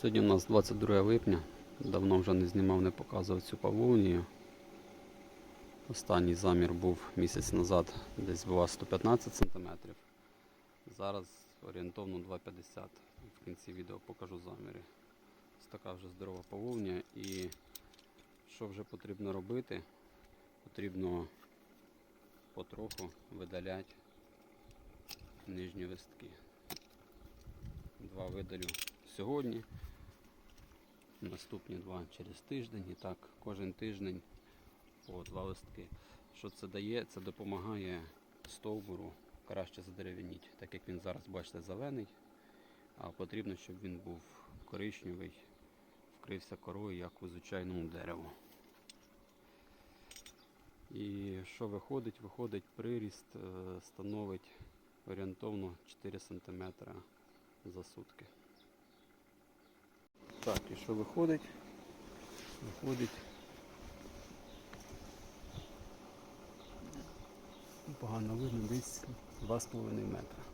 Сьогодні у нас 22 липня. Давно вже не знімав, не показував цю павловнію. Останній замір був місяць назад, десь була 115 см. Зараз орієнтовно 2,50 В кінці відео покажу заміри. Ось така вже здорова павловня. І що вже потрібно робити? Потрібно потроху видаляти нижні листки. Два видалю сьогодні, наступні два через тиждень і так кожен тиждень по два листки. Що це дає? Це допомагає стовбуру краще задерев'яніть, так як він зараз, бачите, зелений, а потрібно, щоб він був коричневий, вкрився корою, як у звичайному дереву. І що виходить? Виходить приріст е, становить орієнтовно 4 см за сутки. Так, і що виходить? Виходить. Погано видно десь 2,5 метра.